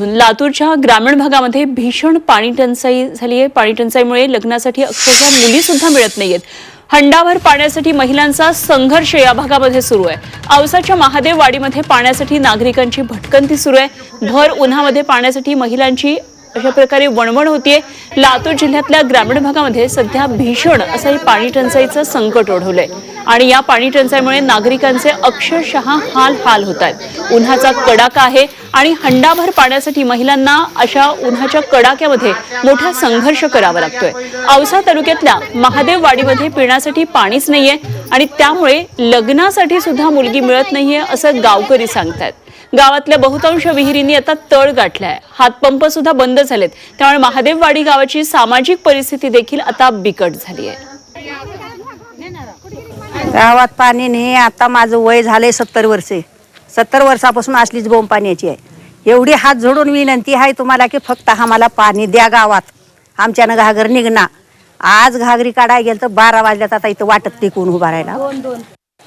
मधून. लातूरच्या ग्रामीण भागामध्ये भीषण पाणी टंचाई झाली आहे. पाणी टंचाईमुळे लग्नासाठी अक्षरशः मुली सुद्धा मिळत नाहीयेत. हंडाभर पाण्यासाठी महिलांचा संघर्ष या भागामध्ये सुरू आहे. औसाच्या महादेव वाडीमध्ये पाण्यासाठी नागरिकांची भटकंती सुरू आहे. भर उन्हामध्ये पाण्यासाठी महिलांची अशा प्रकारे वणवण होतीये. लातूर जिल्ह्यातल्या ग्रामीण भागामध्ये सध्या भीषण असं हे पाणी टंचाईचं संकट ओढवलंय. आणि या पाणी टंचाईमुळे नागरिकांचे अक्षरशः हाल हाल होत आहेत. उन्हाचा कडाका आहे आणि हंडाभर पाण्यासाठी महिलांना अशा उन्हाच्या कडाक्यामध्ये मोठा संघर्ष करावा लागतोय. औसा तालुक्यातल्या महादेववाडीमध्ये पिण्यासाठी पाणीच नाहीये आणि त्यामुळे लग्नासाठी सुद्धा मुलगी मिळत नाहीये असं गावकरी सांगतायत. गावातल्या बहुतांश विहिरींनी आता तळ गाठलाय. हातपंप सुद्धा बंद झालेत. त्यामुळे महादेववाडी गावाची सामाजिक परिस्थिती देखील आता बिकट झाली आहे गावात पाणी नाही आता माझं वय झालंय सत्तर वर्षे. सत्तर वर्षापासून असलीच बोंब पाण्याची आहे. एवढी हात जोडून विनंती आहे तुम्हाला की फक्त आम्हाला पाणी द्या गावात. आमच्यानं घागर निघणार आज घागरी काढायला गेलं तर बारा वाजल्यात आता इथं वाटत टिकून उभा राहिला.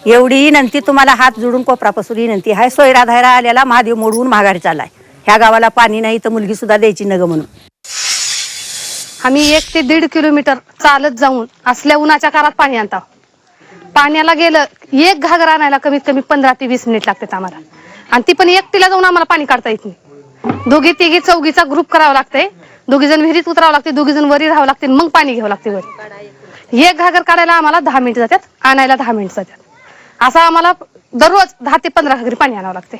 एवढी विनंती तुम्हाला हात जोडून कोपरापासून विनंती आहे. सोयरा धायरा आलेला महादेव मोडवून माघारी चालाय ह्या गावाला पाणी नाही तर मुलगी सुद्धा द्यायची नग म्हणून. आम्ही एक ते दीड किलोमीटर चालत जाऊन असल्या उन्हाच्या काळात पाणी आणता. पाण्याला गेलं एक घागर आणायला कमीत कमी पंधरा ते वीस मिनिट लागतात आम्हाला. आणि ती पण एकटीला जाऊन आम्हाला पाणी काढता येत नाही. दोघी तिघी चौघीचा ग्रुप करावा लागतंय. दोघी जण विहिरीत उतरावं लागते दोघी जण वरी राहावं लागते मग पाणी घ्यावं लागते वरी. एक घागर काढायला आम्हाला दहा मिनिट जातात आणायला दहा मिनिट जातात. असं आम्हाला दररोज दहा ते पंधरा घागरी पाणी आणावं लागते